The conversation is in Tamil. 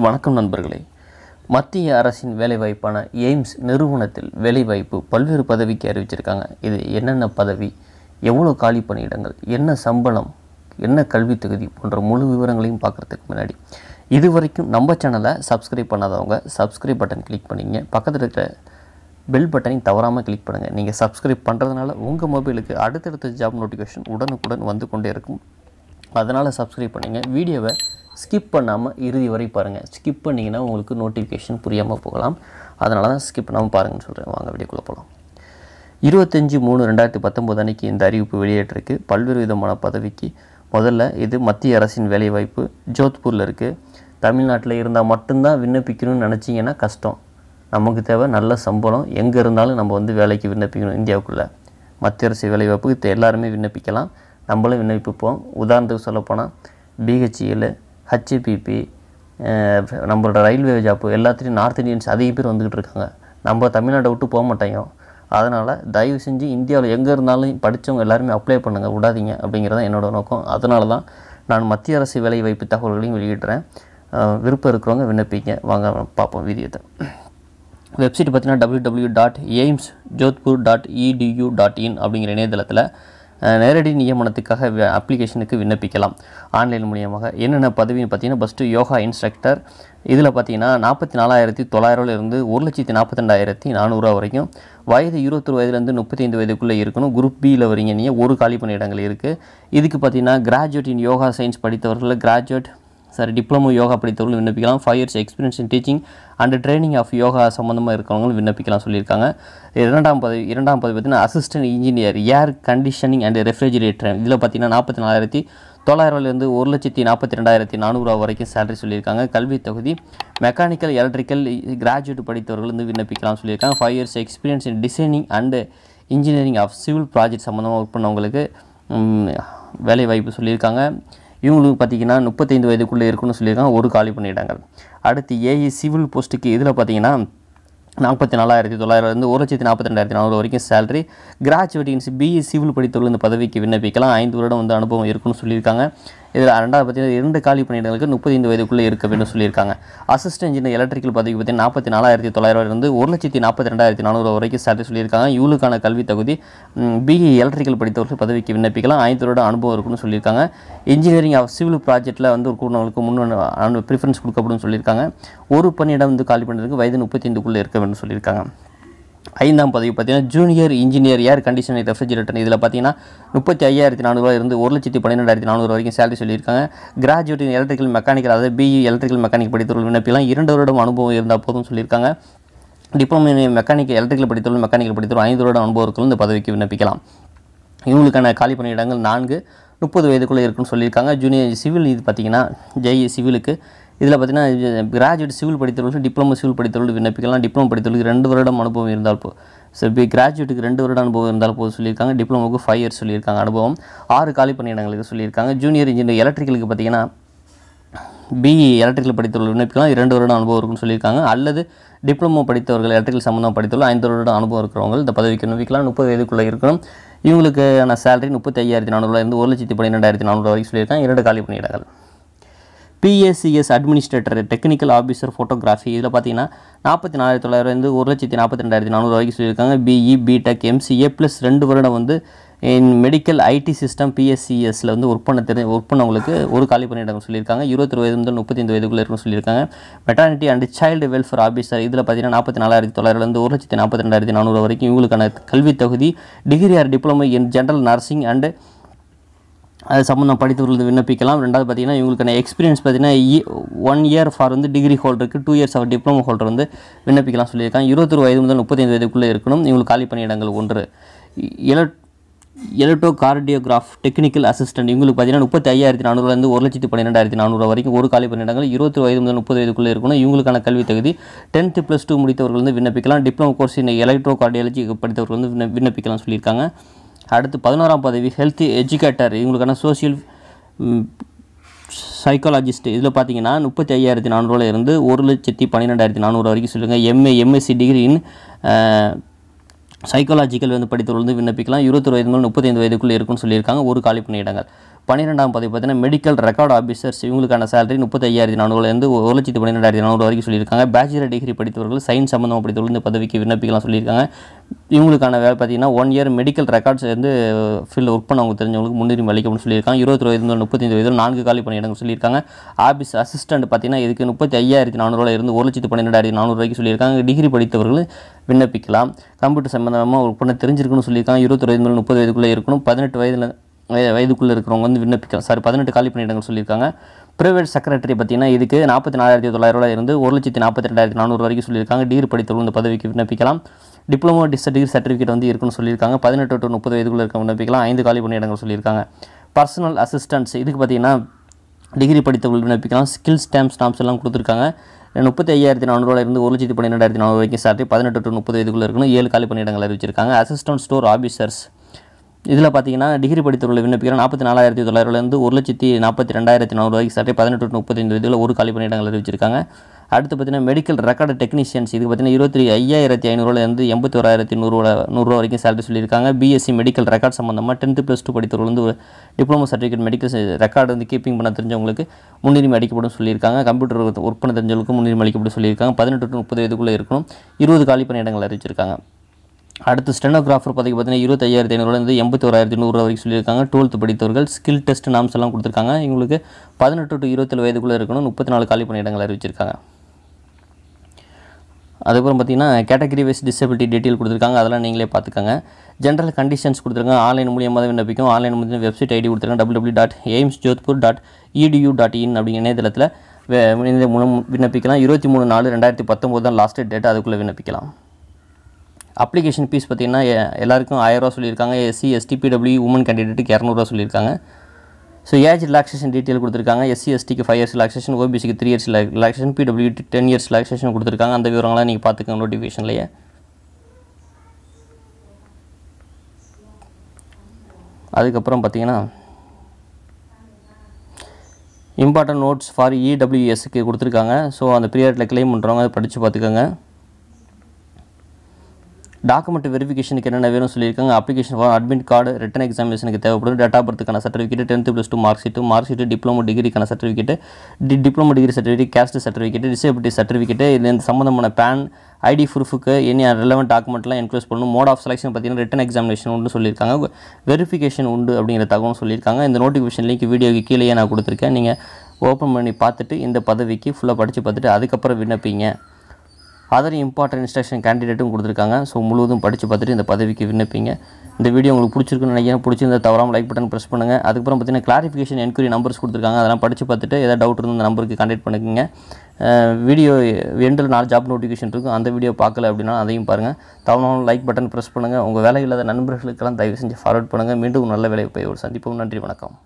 வணக்கம் நண்பர்களே. மத்திய அரசின் வேலைவாய்ப்பான எய்ம்ஸ் நிறுவனத்தில் வேலைவாய்ப்பு பல்வேறு பதவிக்கு அறிவிச்சிருக்காங்க. இது என்னென்ன பதவி எவ்வளோ காலி பணியிடங்கள் என்ன சம்பளம் என்ன கல்வி தகுதி போன்ற முழு விவரங்களையும் பார்க்குறதுக்கு முன்னாடி இது வரைக்கும் நம்ம சேனலை சப்ஸ்கிரைப் பண்ணாதவங்க சப்ஸ்கிரைப் பட்டன் கிளிக் பண்ணிங்க. பக்கத்தில் இருக்கிற பெல் பட்டனையும் தவறாமல் கிளிக் பண்ணுங்கள் நீங்கள் சப்ஸ்கிரைப் பண்ணுறதுனால உங்கள் மொபைலுக்கு அடுத்தடுத்த ஜாப் நோட்டிஃபிகேஷன் உடனுக்குடன் வந்து கொண்டே இருக்கும். அதனால் சப்ஸ்கிரைப் பண்ணுங்கள் வீடியோவை ஸ்கிப் பண்ணாமல் இறுதி வரை பாருங்கள் ஸ்கிப் பண்ணிங்கன்னா உங்களுக்கு நோட்டிஃபிகேஷன் புரியாமல் போகலாம். அதனால தான் ஸ்கிப் பண்ணாமல் பாருங்கன்னு சொல்கிறேன் வாங்க வீடியோக்குள்ளே போகலாம் இருபத்தஞ்சி மூணு ரெண்டாயிரத்தி பத்தொம்போது அன்றைக்கி இந்த அறிவிப்பு வெளியேற்றிருக்கு. பல்வேறு விதமான பதவிக்கு முதல்ல இது மத்திய அரசின் வேலைவாய்ப்பு ஜோத்பூரில் இருக்குது தமிழ்நாட்டில் இருந்தால் மட்டும்தான் விண்ணப்பிக்கணும்னு நினச்சிங்கன்னா கஷ்டம். நமக்கு தேவை நல்ல சம்பளம். எங்கே இருந்தாலும் நம்ம வந்து வேலைக்கு விண்ணப்பிக்கணும் இந்தியாவுக்குள்ளே. மத்திய அரசு வேலைவாய்ப்பு இது எல்லாருமே விண்ணப்பிக்கலாம். நம்மளும் விண்ணப்பிப்போம். உதாரணத்துக்கு சொல்லப்போனால் பிஹெச்இஎல் ஹச்சிபிபி நம்மளோட ரயில்வே ஜாப்பு எல்லாத்துலேயும் நார்த் இந்தியன்ஸ் அதிக பேர் வந்துக்கிட்டு இருக்காங்க. நம்ம தமிழ்நாட்டை விட்டு போக மாட்டேங்கிறோம் அதனால் தயவு செஞ்சு இந்தியாவில் எங்கே இருந்தாலும் படித்தவங்க எல்லாருமே அப்ளை பண்ணுங்கள் விடாதீங்க அப்படிங்கிறது என்னோட நோக்கம். அதனால தான் நான் மத்திய அரசு வேலைவாய்ப்பு தகவல்களையும் வெளியிடுறேன். விருப்பம் இருக்கிறவங்க விண்ணப்பிங்க. வாங்க பார்ப்போம் வீடியோத்தை. வெப்சைட் பார்த்தீங்கன்னா W W dot AIIMS Jodhpur dot edu dot in அப்படிங்கிற இணையதளத்தில் நேரடி நியமனத்துக்காக அப்ளிகேஷனுக்கு விண்ணப்பிக்கலாம். ஆன்லைன் மூலியமாக என்னென்ன பதவின்னு பார்த்தீங்கன்னா ஃபஸ்ட்டு யோகா இன்ஸ்ட்ரக்டர் இதில் பார்த்தீங்கன்னா நாற்பத்தி நாலாயிரத்தி தொள்ளாயிரூவாலேருந்து ஒரு லட்சத்தி நாற்பத்தெண்டாயிரத்தி நானூறுரூவா வரைக்கும். வயது இருபத்தொரு வயதுலேருந்து முப்பத்தைந்து வயதுக்குள்ளே இருக்கணும். குரூப் பியில் வரீங்க. நீங்கள் ஒரு காலி பணியிடங்கள் இருக்குது இதுக்கு பார்த்தீங்கன்னா கிராஜுவேட் இன் யோகா சயின்ஸ் படித்தவர்கள் கிராஜுவேட் சாரி டிப்ளமோ யோகா படித்தவர்கள் விண்ணப்பிக்கலாம். Five years experience in teaching and training of yoga சம்மந்தமாக இருக்கிறவங்களும் விண்ணப்பிக்கலாம் சொல்லியிருக்காங்க. இரண்டாம் பதவி இரண்டாம் பதவி பார்த்தீங்கன்னா assistant engineer air conditioning and refrigerator இதில் பார்த்தீங்கன்னா நாற்பத்தி நாலாயிரத்தி தொள்ளாயிரம்லேருந்து ஒரு லட்சத்தி நாற்பத்தி ரெண்டாயிரத்தி நானூறுரூவா வரைக்கும் சேலரி சொல்லியிருக்காங்க. கல்வி தொகுதி மெக்கானிக்கல் எலக்ட்ரிக்கல் கிராஜுவேட் படித்தவர்கள் வந்து விண்ணப்பிக்கலாம் சொல்லியிருக்காங்க. Five years experience in designing and engineering of civil project சம்மந்தமாக ஒர்க் பண்ணவங்களுக்கு வேலை வாய்ப்பு சொல்லியிருக்காங்க. இவங்களுக்கு பார்த்தீங்கன்னா முப்பத்தைந்து வயதுக்குள்ளே இருக்குன்னு சொல்லியிருக்காங்க. ஒரு காலி பண்ணிவிட்டாங்க அடுத்து ஏஇ சிவில் போஸ்ட்டுக்கு இதில் பார்த்தீங்கன்னா நாற்பத்தி நாலாயிரத்தி தொள்ளாயிரம்லேருந்து ஒரு லட்சத்தி நாற்பத்தி ரெண்டாயிரத்தி நானூறு வரைக்கும் சேலரி கிராஜுவேட்டின்ஸ் பிஇ சிவில் படித்தவர்கள் இந்த பதவிக்கு விண்ணப்பிக்கலாம். ஐந்து வருடம் வந்து அனுபவம் இருக்குன்னு சொல்லியிருக்காங்க. இதில் ரெண்டாவது பார்த்தீங்கன்னா இரண்டு காலி பணியிடங்களுக்கு முப்பத்தைந்து வயதுக்குள்ளே இருக்க வேண்டும் சொல்லியிருக்காங்க. அசிஸ்டன்ட் இன்ஜினியர் எலக்ட்ரிக்கல் பதவிக்கு பார்த்தீங்கன்னா நாற்பத்தி நாலாயிரத்தி தொள்ளாயிரம்லேருந்து ஒரு லட்சத்தி நாற்பத்தி ரெண்டாயிரத்தி நானூறு வரைக்கும் சேலரி சொல்லியிருக்காங்க. இவளுக்கான கல்வி தகுதி பிஇ எலக்ட்ரிக்கல் படித்தவர்கள் பதவிக்கு விண்ணப்பிக்கலாம். ஐந்து அனுபவம் இருக்குன்னு சொல்லியிருக்காங்க. இன்ஜினியரிங் ஆஃப் சிவில் ப்ராஜெக்ட்டில் வந்து இருக்கிறவங்களுக்கு முன் ப்ரிஃபரன்ஸ் கொடுக்கப்படும் சொல்லியிருக்காங்க. ஒரு பணியிடம் வந்து காலி பண்ணுறதுக்கு வயது முப்பத்தைந்துக்குள்ளே இருக்க வேண்டும் சொல்லியிருக்காங்க. ஐந்தாம் பதவி பார்த்தீங்கன்னா junior engineer air conditioner refrigerator இதில் பார்த்தீங்கன்னா முப்பத்தி ஐயாயிரத்தி நானூறுரூவா இருந்து ஒரு லட்சத்தி பன்னெண்டாயிரத்தி நானூறு வரைக்கும் சேலரி சொல்லியிருக்காங்க. கிராஜுவேட் இன் எலக்ட்ரிக்கல் மெக்கானிக்கல் அதாவது பிஇ எலக்ட்ரிக்கல் மெக்கானிக் படித்தவர்கள் விண்ணப்பிலாம் இரண்டு வருடம் அனுபவம் இருந்தால் போதும் சொல்லியிருக்காங்க. டிப்ளமோ மெக்கானிக்கல் எலக்ட்ரிக்கல் படித்தவர்கள் மெக்கானிக்கல் படித்தவர்கள் ஐந்து வருடம் அனுபவம் இந்த பதவிக்கு விண்ணப்பிக்கலாம். இவங்களுக்கான காலி பணியிடங்கள் நான்கு முப்பது வயதுக்குள்ளே இருக்குன்னு சொல்லியிருக்காங்க. ஜூனியர் சிவில் இது பார்த்தீங்கன்னா ஜெய் சிவிலுக்கு இதில் பார்த்தீங்கன்னா கிராஜுவேட் சிவில் படித்தவர்களுக்கு டிப்ளமோ சிவில் படித்தவர்களுக்கு விண்ணப்பிக்கலாம். டிப்ளமோ படித்தவர்களுக்கு ரெண்டு வருடம் அனுபவம் இருந்தால் போ ஸோ இப்போ கிராஜுவேட்டுக்கு ரெண்டு வருடம் அனுபவம் இருந்தால் போது சொல்லியிருக்காங்க. டிப்ளமோக்கு ஃபைவ் இயர்ஸ் சொல்லியிருக்காங்க. அனுபவம் ஆறு காலி பணியிடங்களுக்கு சொல்லியிருக்காங்க. ஜூனியர் இன்ஜினியர் எலக்ட்ரிக்கலுக்கு பார்த்தீங்கன்னா பிஇ எலக்ட்ரிக்கல் படித்தவர்கள் விண்ணப்பிக்கலாம். இரண்டு வருடம் அனுபவம் இருக்குன்னு சொல்லியிருக்காங்க. அல்லது டிப்ளமோ படித்தவர்கள் எலக்ட்ரிக்கல் சம்மந்தம் படித்தவர்கள் ஐந்து வருடம் அனுபவம் இருக்கிறவங்க இந்த பதவிக்கு விண்ணப்பிக்கலாம். முப்பது வயதுக்குள்ளே இருக்கணும். இவங்களுக்கான சேலரி முப்பத்தி ஐயாயிரத்தி நானூறுவாயிருந்து ஒரு லட்சத்தி பன்னிரெண்டாயிரத்தி நானூறு வரைக்கும் சொல்லியிருக்காங்க. இரண்டு காலி பணியிடங்கள் பிஎஸ்சிஎஸ் அட்மினிஸ்ட்ரேட்டர் டெக்னிக்கல் ஆஃபீஸர் ஃபோட்டோகிராஃபி இதில் பார்த்தீங்கன்னா நாற்பத்தி நாலாயிரத்தி தொள்ளாயிரம் ஒரு லட்சத்தி நாற்பத்தி ரெண்டாயிரத்தி நானூறு வரைக்கும் சொல்லியிருக்காங்க. பிஇ பிடெக் எம்சிஏ ப்ளஸ் ரெண்டு வருடம் வந்து இன் மெடிக்கல் ஐடி சிஸ்டம் பிஎஸ்சிஎஸ்ல வந்து ஒர்க் பண்ண தெரி ஒர்க் பண்ணவங்களுக்கு ஒரு காலி பணியிடம் சொல்லியிருக்காங்க. இருபத்தி வயது முதல் முப்பத்தைந்து வயதுக்குள்ளே இருக்குன்னு சொல்லியிருக்காங்க. Maternity and child welfare officer இதில் பார்த்தீங்கன்னா நாற்பத்தி நாலாயிரத்தி தொள்ளாயிரம்லேருந்து ஒரு லட்சத்தி நாற்பத்தி ரெண்டாயிரத்தி நானூறு வரைக்கும் இவங்களுக்கான கல்வி தகுதி degree or diploma in general nursing and அது சம்மந்தம் படித்தவர்களுக்கு விண்ணப்பிக்கலாம். ரெண்டாவது பார்த்தீங்கன்னா இவங்களுக்கான எக்ஸ்பீரியன்ஸ் பார்த்தீங்கன்னா ஒன் இயர் ஃபார் வந்து degree ஹோல்டருக்கு two years of diploma holder வந்து விண்ணப்பிக்கலாம் சொல்லியிருக்காங்க. இருபத்தொரு வயது முதல் முப்பத்தைந்து வயதுக்குள்ளே இருக்கணும். இவங்களுக்கு காலி பணியிடங்கள் ஒன்று. எலட் எலக்ட்ரோ கார்டியோகிராஃப் டெக்னிக்கல் அசிஸ்டன்ட் இவங்களுக்கு பார்த்தீங்கன்னா முப்பத்தி ஐயாயிரத்தி நானூறுலேருந்து ஒரு லட்சத்து பன்னிரெண்டாயிரத்தி நானூறு வரைக்கும் ஒரு காலி பணியிடங்கள் இருபத்தி வயது முதல் முப்பது வயதுக்குள்ளே இருக்கணும். இவங்களுக்கான கல்வி தகுதி டென்த்து ப்ளஸ் டூ முடித்தவர்கள் வந்து விண்ணப்பிக்கலாம். Diploma course in electro cardiology படித்தவர்கள் வந்து விண்ணப்பிக்கலாம் சொல்லியிருக்காங்க. அடுத்து பதினோராம் பதவி ஹெல்த் எஜுகேட்டர் இவங்களுக்கான சோசியல் சைக்காலஜிஸ்ட் இதில் பார்த்தீங்கன்னா முப்பத்தி ஐயாயிரத்தி நானூறுல இருந்து ஒரு லட்சத்தி பன்னிரெண்டாயிரத்தி நானூறு வரைக்கும் சொல்லுங்கள் MA MSc degree in psychological வந்து படித்தவர்கள் வந்து விண்ணப்பிக்கலாம். இருபத்தொரு வயது முதல் முப்பத்தைந்து வயதுக்குள்ளே இருக்குன்னு சொல்லியிருக்காங்க. ஒரு காலி பணியிடங்கள். பன்னிரெண்டாம் பதவி பார்த்தீங்கன்னா மெடிக்கல் ரெக்கார்ட் ஆஃபீஸர்ஸ் இவங்களுக்கான சேலரி முப்பத்தையாயிரத்தி நானூறுலேருந்து ஒரு லட்சத்து பன்னிரெண்டாயிரத்தி நானூறு வரைக்கும் சொல்லியிருக்காங்க. பேச்சுலர் டிகிரி படித்தவர்கள் சயின்ஸ் சம்மந்தமாக படித்தவர்கள் இந்த பதவிக்கு விண்ணப்பிக்கலாம் சொல்லியிருக்காங்க. இவங்களுக்கான வேலை பார்த்தீங்கன்னா ஒன் இயர் மெடிக்கல் ரெக்கார்ட்ஸ் வந்து ஃபீல்டு ஒர்க் பண்ணவங்க தெரிஞ்சவங்களுக்கு முன்னுரிமை அளிக்கணும்னு சொல்லியிருக்காங்க. இருபத்தி வயது முதல் முப்பத்தஞ்சு வயதில் நான்கு காலி பணியிடங்கள் சொல்லியிருக்காங்க. ஆஃபீஸ் அசிஸ்டன்ட் பார்த்தீங்கன்னா இதுக்கு முப்பத்தி ஐயாயிரத்தி நானூறுவா இருந்து ஒரு லட்சத்து பன்னிரெண்டாயிரத்தி நானூறு வரைக்கும் சொல்லியிருக்காங்க. டிகிரி படித்தவர்கள் விண்ணப்பிக்கலாம். கம்ப்யூட்டர் சம்மந்தமாக ஒர்க் பண்ண தெரிஞ்சிருக்கணும்னு சொல்லியிருக்காங்க. இருபத்தி வயது முதல் முப்பது வயதுக்குள்ளே இருக்கணும். பதினெட்டு வயதில் வய- வயதுக்குள்ளே இருக்கிறவங்க வந்து விண்ணப்பிக்கலாம். சாரி பதினெட்டு காலி பணியிடங்கள் சொல்லியிருக்காங்க. ப்ரைவேட் செக்ரட்டரி பார்த்தீங்கன்னா இதுக்கு நாற்பத்தி நாலாயிரத்தி தொள்ளாயிரம் இருந்து ஒரு லட்சத்தி நாற்பத்தி ரெண்டாயிரத்தி நானூறு வரைக்கும் சொல்லியிருக்காங்க. டிகிரி படித்தவர்கள் இந்த பதவிக்கு விண்ணப்பிக்கலாம். டிப்ளமோ டிஸ் டிகிரி சர்டிஃபிகேட் வந்து இருக்குன்னு சொல்லியிருக்காங்க. பதினெட்டு டு முப்பது வயதுக்குள்ள இருக்க விண்ணப்பிக்கலாம் ஐந்து காலி பணியிடங்கள் சொல்லியிருக்காங்க. பர்சனல் அசிஸ்டன்ஸ் இதுக்கு பார்த்தீங்கன்னா டிகிரி படித்தவர்கள் விண்ணப்பிக்கலாம். ஸ்கில் ஸ்டாம்ப் ஸ்டாம்ப்ஸ் எல்லாம் கொடுத்துருக்காங்க. முப்பத்தி ஐயாயிரத்தி நானூறுல இருந்து ஒரு லட்சத்தி பன்னிரெண்டாயிரத்தி நானூறு வரைக்கும் சார்ட்டி பதினெட்டு டு முப்பது வயதுக்குள்ள இருக்கணும் ஏழு காலி பணியிடங்கள் அறிவிச்சிருக்காங்க. அசிஸ்டன்ட் ஸ்டோர் ஆஃபீஸர்ஸ் இதில் பார்த்தீங்கன்னா டிகிரி படித்தவர்கள் விண்ணப்பிக்கிற நாற்பத்தி நாலாயிரத்தி தொள்ளாயிரத்துலேருந்து ஒரு லட்சத்தி நாற்பத்தி ரெண்டாயிரத்தி நானூறு வரைக்கும் சார்ட்டி பதினெட்டு டு முப்பத்தைந்து வயதில் ஒரு காலி பணியிடங்கள் அறிவிச்சிருக்காங்க. அடுத்து பார்த்தீங்கன்னா மெடிக்கல் ரெக்கார்டு டெக்னீஷியன்ஸ் இது பார்த்தீங்கன்னா இருபத்தி ஐயாயிரத்தி ஐநூறுலேருந்து எண்பத்தி ஓராயிரத்தி நூறுரூவா நூறுரூவா வரைக்கும் சேலரி சொல்லியிருக்காங்க. பிஎஸ்சி மெடிக்கல் ரெக்கார்ட் சம்மந்தமாக டென்த்து ப்ளஸ் டூ படித்தவர்கள் வந்து ஒரு டிப்ளமோ சர்டிஃபிகேட் மெடிக்கல் ரெக்கார்டு வந்து கீப்பிங் பண்ண தெரிஞ்சவங்களுக்கு முன்னுரிமை அளிக்கப்படும் சொல்லியிருக்காங்க. கம்ப்யூட்டர் ஒர்க் பண்ண தெரிஞ்சவங்களுக்கு முன்னுரிமை அளிக்கப்படும் சொல்லியிருக்காங்க. பதினெட்டு டு முப்பது வயதுக்குள்ளே இருக்கணும். இருபது காலி பணியிடங்கள் அறிவிச்சிருக்காங்க. அடுத்து ஸ்டெனோகிராஃபர் பதவிக்கு பார்த்தீங்கன்னா இருபத்தையாயிரத்தி ஐநூறுலேருந்து எண்பத்தி ஓராயிரத்தி நூறுரூவா வரைக்கும் சொல்லியிருக்காங்க. டுவெல்த்து படித்தவர்கள் ஸ்கில் டெஸ்ட் நாம்ஸ் எல்லாம் கொடுத்துருக்காங்க. இவங்களுக்கு பதினெட்டு டு இருபத்தேழு வயதுக்குள்ளே இருக்கணும். முப்பத்தி நாலு காலி பணியிடங்கள் அறிவிச்சிருக்காங்க. அதுக்கப்புறம் பார்த்தீங்கன்னா கேட்டகரி வைஸ் டிசபிலிட்டி டீட்டெயில் கொடுத்துருக்காங்க. அதெல்லாம் நீங்களே பார்த்துக்கங்க. ஜென்ரல் கண்டிஷன்ஸ் கொடுத்துருக்காங்க. ஆன்லைன் மூலியமாக தான் விண்ணப்பிக்கும். ஆன்லைன் மூலியம் வெப்சைட் ஐடி கொடுத்துருக்காங்க. W dot AIIMS Jodhpur dot edu dot in அப்படிங்கிற இணையதளத்தில் மூலம் விண்ணப்பிக்கலாம். இருபத்தி மூணு நாலு ரெண்டாயிரத்தி பத்தொம்போது தான் லாஸ்ட் டேட் அதுக்குள்ளே விண்ணப்பிக்கலாம். அப்ளிகேஷன் ஃபீஸ் பார்த்தீங்கன்னா எல்லாருக்கும் ஆயிரரூவா சொல்லியிருக்காங்க. எஸ்சி எஸ்டி பிடபிள்யூ உமன் கேண்டிடேட்டுக்கு இரநூறுவா சொல்லியிருக்காங்க. ஸோ ஏஜ் ரிலாக்ஸேஷன் டீட்டெயில் கொடுத்துருக்காங்க. எஸ்சி எஸ்டிக்கு five years relaxation ஓபிசிக்கு three years relaxation PW ten years relaxation கொடுத்துருக்காங்க. அந்த விவரங்களாம் நீங்கள் பார்த்துக்கோங்க நோட்டிஃபிகேஷன்லேயே அதுக்கப்புறம் பார்த்தீங்கன்னா இம்பார்ட்டன்ட் நோட்ஸ் ஃபார் இடபிள்யூஎஸ்க்கு கொடுத்துருக்காங்க. ஸோ அந்த பீரியடில் கிளைம் பண்ணுறவங்க அதை படித்து பார்த்துக்கோங்க. டாக்குமெண்ட் வெரிஃபிகேஷனுக்கு என்னென்ன வேணும் சொல்லியிருக்காங்க. Application for admit card written எக்ஸாமினேஷனுக்கு தேவைப்படும். Date of பர்த்துக்கான certificate tenth plus two mark sheet mark sheet diploma டிகிரிக்கான certificate D diploma degree certificate caste certificate disability certificate இது இந்த சம்மந்தமான பேன் ஐடி ப்ரூஃபுக்கு என்ன ரெலவெண்ட் டாக்குமெண்ட்லாம் என்க்ளோஸ் பண்ணணும். மோட் ஆஃப் செலெக்ஷன் பார்த்தீங்கன்னா ரிட்டன் எக்ஸாமினேஷன் உண்டு சொல்லியிருக்காங்க. வெரிஃபிகேஷன் உண்டு அப்படிங்கிற தகவலும் சொல்லியிருக்காங்க. இந்த நோட்டிஃபிகேஷன் லிங்க் வீடியோக்கு கீழேயே நான் கொடுத்துருக்கேன். நீங்கள் ஓப்பன் பண்ணி பார்த்துட்டு இந்த பதவிக்கு ஃபுல்லாக படித்து பார்த்துட்டு அதுக்கப்புறம் விண்ணப்பிங்க. அதர் இம்பார்ட்டன்ட் இன்ஸ்ட்ரக்ஷன் கேண்டிடேட்டும் கொடுத்துருக்காங்க. ஸோ முழுவதும் படித்து பார்த்துட்டு இந்த பதவிக்கு விண்ணப்பிங்க. இந்த வீடியோ உங்களுக்கு பிடிச்சிருக்குன்னு நினைக்கிறேன். பிடிச்சிருந்தா தவறாமல் லைக் பட்டன் ப்ரெஸ் பண்ணுங்கள் அதுக்கப்புறம் பார்த்தீங்கன்னா கிளாரிஃபிகேஷன் என்கொயரி நம்பர்ஸ் கொடுத்துருக்காங்க. அதெல்லாம் படித்து பார்த்துட்டு ஏதாவது டவுட் இருந்தால் இந்த நம்பருக்கு கண்டெக்ட் பண்ணுங்க வீடியோ எண்டில் நாலு ஜாப் நோட்டிஃபிகேஷன் இருக்கும். அந்த வீடியோ பார்க்கல அப்படின்னா அதையும் பாருங்கள் தவறாமல் லைக் பட்டன் ப்ரெஸ் பண்ணுங்கள் உங்கள் வேலை இல்லாத நண்பர்களுக்கெல்லாம் தயவு செஞ்சு ஃபார்வர்ட் பண்ணுங்கள் மீண்டும் ஒரு நல்ல வேலை போய் ஒரு சந்திப்போம். நன்றி வணக்கம்.